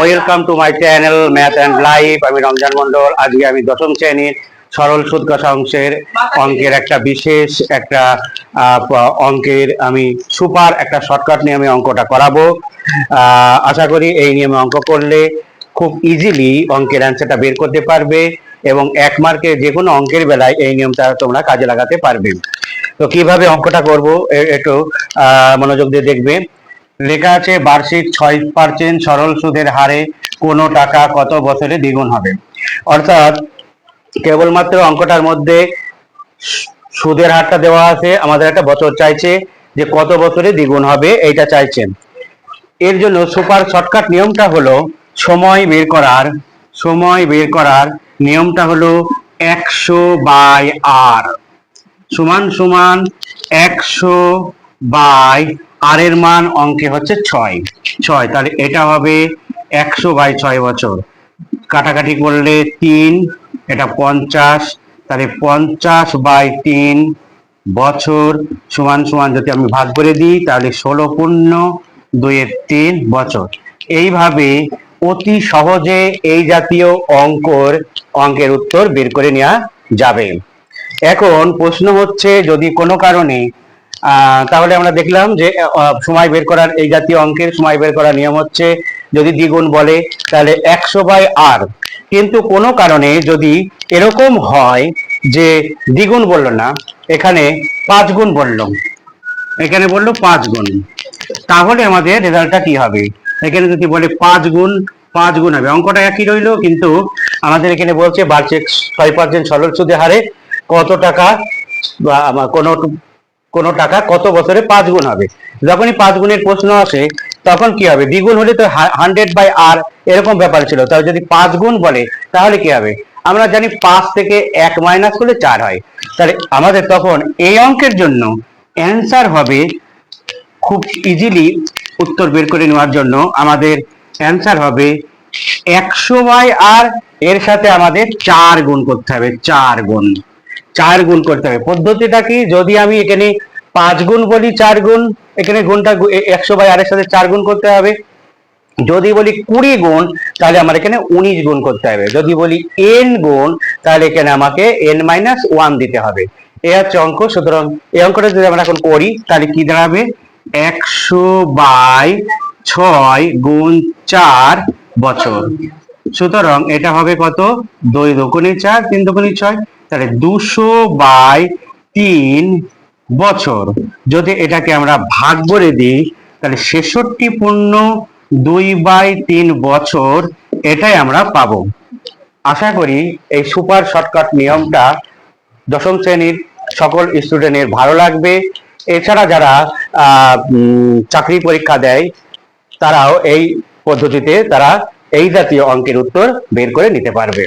Welcome to my channel math and life আমি রমজান মন্ডল আজকে আমি দশম শ্রেণির সরল সুদ কষা অংশের অঙ্কের একটা বিশেষ একটা অঙ্কের আমি সুপার একটা শর্টকাট নিয়ে আমি অঙ্কটা করাবো। আহ, আশা করি এই নিয়মে অঙ্ক করলে খুব ইজিলি অঙ্কের অ্যান্সারটা বের করতে পারবে এবং এক মার্কে যে কোনো অঙ্কের বেলায় এই নিয়মটা তোমরা কাজে লাগাতে পারবে। তো কীভাবে অঙ্কটা করব একটু আহ, মনোযোগ দিয়ে দেখবে। লেখা আছে, বার্ষিক ছয় পার্সেন্ট সরল সুদের হারে কোনো টাকা কত বছরে দ্বিগুণ হবে? অর্থাৎ কেবলমাত্র অঙ্কটার মধ্যে সুদের হারটা দেওয়া আছে, আমাদের একটা বছর চাইছে যে কত বছরে দ্বিগুণ হবে, এইটা চাইছেন। এর জন্য সুপার শর্টকাট নিয়মটা হলো সময় বের করার, সময় বের করার নিয়মটা হলো একশো বাই আর। সমান সমান একশো বাই আর এর মান অঙ্কে হচ্ছে ছয়। ছয়, তাহলে এটা হবে একশো বাই ছয় বছর। কাটাকাটি করলে তিন, এটা পঞ্চাশ, তাহলে পঞ্চাশ বাই তিন বছর সমান সমান যদি আমি ভাগ করে দিই, তাহলে ষোলো পূর্ণ দুইয়ের তিন বছর। এইভাবে অতি সহজে এই জাতীয় অঙ্কর, অঙ্কের উত্তর বের করে নেওয়া যাবে। এখন প্রশ্ন হচ্ছে, যদি কোনো কারণে তাহলে আমরা দেখলাম যে সময় বের করার এই জাতীয় অঙ্কের সময় বের করার নিয়ম হচ্ছে, যদি দ্বিগুণ বলে, তাহলে একশো বাই আর। কিন্তু কোনো কারণে যদি এরকম হয় যে দ্বিগুণ বলল না, এখানে পাঁচ গুণ বলল, এখানে বলল পাঁচ গুণ, তাহলে আমাদের রেজাল্টটা কি হবে? এখানে যদি বলে পাঁচ গুণ পাঁচ গুণ হবে। অঙ্কটা একই রইল, কিন্তু আমাদের এখানে বলছে বার্ষিক ছয় পার্সেন্ট সরল সুদের হারে, কত টাকা বা কোনো কোনো টাকা কত বছরে পাঁচ গুণ হবে? যখনই পাঁচ গুণের প্রশ্ন আসে, তখন কি হবে? দ্বিগুণ হলে তো হান্ড্রেড বাই আর এরকম ব্যাপার ছিল। তাই যদি পাঁচ গুণ বলে, তাহলে কি হবে? আমরা জানি পাঁচ থেকে এক মাইনাস করলে চার হয়। তাহলে আমাদের তখন এই অঙ্কের জন্য অ্যান্সার হবে খুব ইজিলি উত্তর বের করে নেওয়ার জন্য আমাদের অ্যান্সার হবে একশো বাই আর এর সাথে আমাদের চার গুণ করতে হবে, চার গুণ। চার গুণ করতে হবে। পদ্ধতিটা কি? যদি আমি এখানে পাঁচ গুণ বলি চার গুণ, এখানে গুণটা একশো বাই আর এর সাথে চার গুণ করতে হবে। যদি বলি কুড়ি গুণ, তাহলে আমার এখানে উনিশ গুণ করতে হবে। যদি বলি এন গুণ, তাহলে এখানে আমাকে এন মাইনাস ওয়ান দিতে হবে। এ হচ্ছে অঙ্ক। সুতরাং এই অঙ্কটা যদি আমরা এখন করি, তাহলে কি দাঁড়াবে? একশো বাই ছয় গুণ চার বছর। সুতরাং এটা হবে কত? দুই দুগুণে চার, তিন দুগুণে ছয়। তাহলে দুশো বাই তিন বছর। যদি এটাকে আমরা ভাগ করে দিই, তাহলে ছেষট্টি পূর্ণ দুই বাই তিন বছর এটাই আমরা পাবো। আশা করি এই সুপার শর্টকাট নিয়মটা দশম শ্রেণির সকল স্টুডেন্টের ভালো লাগবে। এছাড়া যারা চাকরি পরীক্ষা দেয়, তারাও এই পদ্ধতিতে তারা এই জাতীয় অঙ্কের উত্তর বের করে নিতে পারবে।